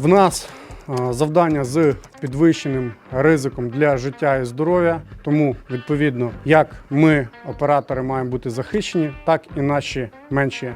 В нас завдання з підвищеним ризиком для життя і здоров'я. Тому, відповідно, як ми, оператори, маємо бути захищені, так і наші менші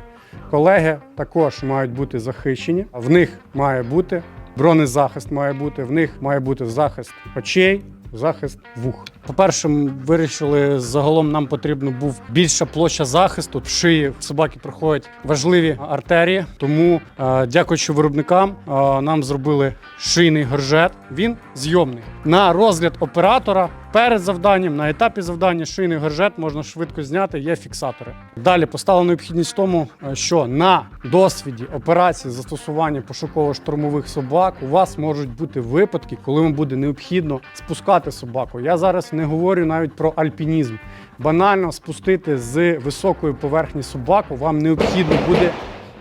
колеги також мають бути захищені. В них має бути бронезахист, має бути, в них має бути захист очей. Захист вух. По-перше, ми вирішили загалом нам потрібно був більша площа захисту. В шиї собаки проходять важливі артерії. Тому, е, дякуючи виробникам, е, нам зробили шийний горжет. Він зйомний. На розгляд оператора перед завданням, на етапі завдання шийний горжет можна швидко зняти. Є фіксатори. Далі постала необхідність в тому, е, що на досвіді операції застосування пошуково-штурмових собак у вас можуть бути випадки, коли вам буде необхідно спускати собаку. Я зараз не говорю навіть про альпінізм. Банально спустити з високої поверхні собаку вам необхідно буде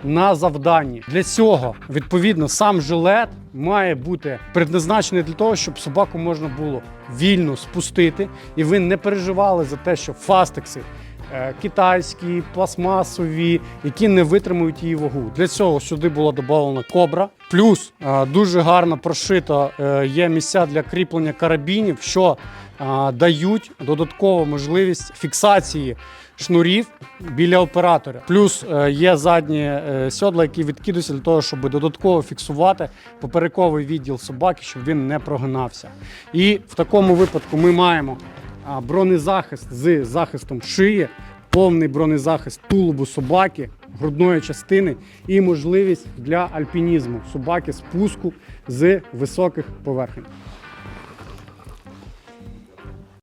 на завданні. Для цього відповідно сам жилет має бути предназначений для того, щоб собаку можна було вільно спустити, і ви не переживали за те, що фастекси. Е, Китайські, пластмасові, які не витримують її вагу. Для цього сюди була додана кобра. Плюс е, дуже гарно прошито е, є місця для кріплення карабінів, що дають додаткову можливість фіксації шнурів біля оператора. Плюс є задні сьодла, які відкидуються для того, щоб додатково фіксувати поперековий відділ собаки, щоб він не прогинався. І в такому випадку ми маємо бронезахист з захистом шиї, повний бронезахист тулубу собаки, грудної частини і можливість для альпінізму собаки спуску з високих поверхень.